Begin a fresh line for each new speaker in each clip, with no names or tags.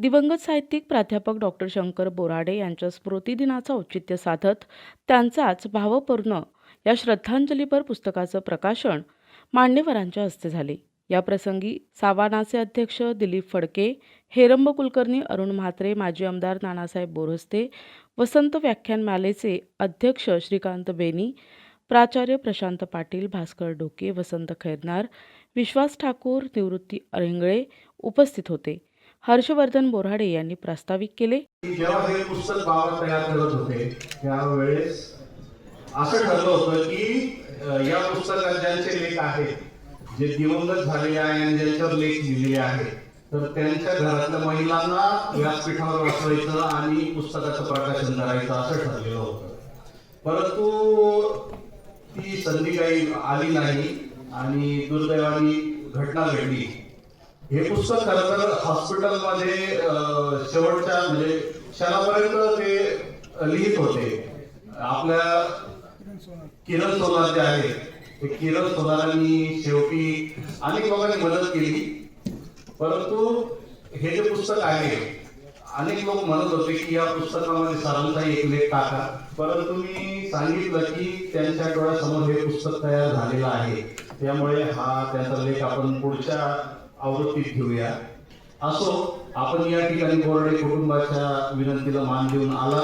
दिवंगत साहित्यिक प्राध्यापक डॉक्टर शंकर बोराडे यांच्या स्मृतिदिनाचं औचित्य साधत त्यांचाच भावपूर्ण या श्रद्धांजलीपर पुस्तकाचं प्रकाशन मान्यवरांच्या हस्ते झाले. याप्रसंगी सावानाचे अध्यक्ष दिलीप फडके हेरंब कुलकर्णी अरुण म्हात्रे माजी आमदार नानासाहेब बोरस्ते वसंत व्याख्यानमालेचे अध्यक्ष श्रीकांत बेनी प्राचार्य प्रशांत पाटील भास्कर ढोके वसंत खैरनार विश्वास ठाकूर निवृत्ती अरेंगळे उपस्थित होते. हर्षवर्धन बोराडे यांनी प्रास्ताविक केले.
जेव्हा हे पुस्तक बाबा तयार करत होते त्यावेळेस असं ठरलं होतं की या पुस्तकात ज्यांचे लेख आहेत जे दिवंगत झालेले आहे आणि ज्यांच्यावर लेख लिहिलेले आहे तर त्यांच्या घरातल्या महिलांना व्यासपीठावर वाचवायचं आणि पुस्तकाचं प्रकाशन करायचं असं ठरलेलं होतं. परंतु ती संधी काही आली नाही आणि दुर्दैवानी घटना घडली. हे पुस्तक खरं तर हॉस्पिटलमध्ये शेवटच्या म्हणजे क्षणापर्यंत ते लिहित होते. आपल्या किरण सोनार जे आहे ते किरण सोनारांनी शेवटी अनेक लोकांनी मदत केली. परंतु हे जे पुस्तक आहे अनेक लोक म्हणत होते की या पुस्तकामध्ये सरांचा एक लेख टाका. परंतु मी सांगितलं की त्यांच्या डोळ्यासमोर हे पुस्तक तयार झालेलं आहे. त्यामुळे हा त्यांचा लेख आपण पुढच्या आवृत्तीत घेऊया असो आपण या ठिकाणी बोर्डे कुटुंबाच्या विनंतीला मान देऊन आला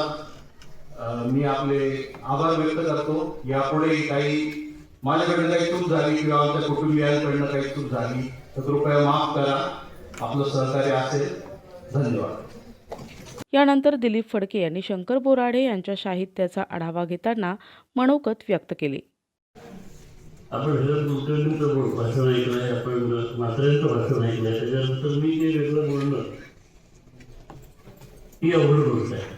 मी आपले आभार व्यक्त करतो. यापुढे काही माझ्याकडनं काही चूक झाली किंवा आमच्या कुटुंबियांकडनं काही चूक झाली तर कृपया माफ करा. आपलं सहकार्य असेल. धन्यवाद.
यानंतर दिलीप फडके यांनी शंकर बोराडे यांच्या साहित्याचा आढावा घेताना मनोगत व्यक्त केले.
आपण ह्याच्यात कुलकर्णीचं भाषण ऐकलं आहे आपण म्हात्र्यांचं भाषण ऐकलं आहे त्याच्यानंतर मी जे वेगळं बोलणं ही अवघड गोष्ट आहे.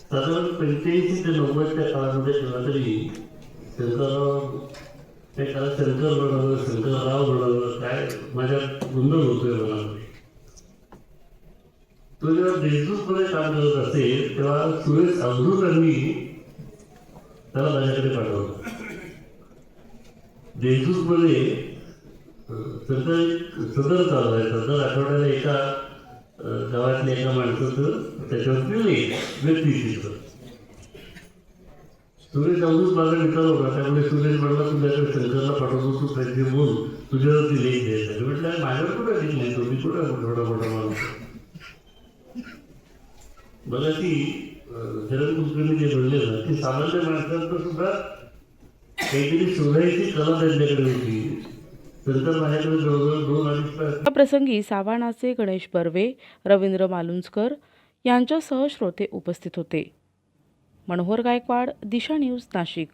साधारण पंच्याऐंशी ते नव्वदच्या काळामध्ये केला तरी शंकरराव त्या काळात शंकर बनवलं शंकरराव बनवलं काय माझ्या गोंधळ होतोय मनामध्ये. तो जेव्हा देशदूतमध्ये काम करत असेल तेव्हा सुरेश अवधूतांनी त्याला माझ्याकडे पाठवलं देशदूतमध्ये सदर सदर चालू आहे. सदर आठवड्याला एका गावातल्या एका माणसाचं त्याच्यावर व्यक्ती व्यक्तिचित्र सुरेश अजून माझा मित्र होता. त्यामुळे सुरेश म्हणला तुझ्याकडे शंकरला पाठवतो तू त्यांचे बोल तुझ्यावरती लेख द्यायचा म्हटलं माझ्यावर कुठं लेख लिहितो मी कुठं थोडा मोठा माणूस मला ती शरद कुलकर्णी जे म्हणले ना ती सामान्य माणसांचं सुद्धा काहीतरी शोधायची कला त्यांच्याकडे होती.
या प्रसंगी सावानाचे गणेश बर्वे रवींद्र मालुंजकर यांच्यासह श्रोते उपस्थित होते. मनोहर गायकवाड दिशा न्यूज नाशिक.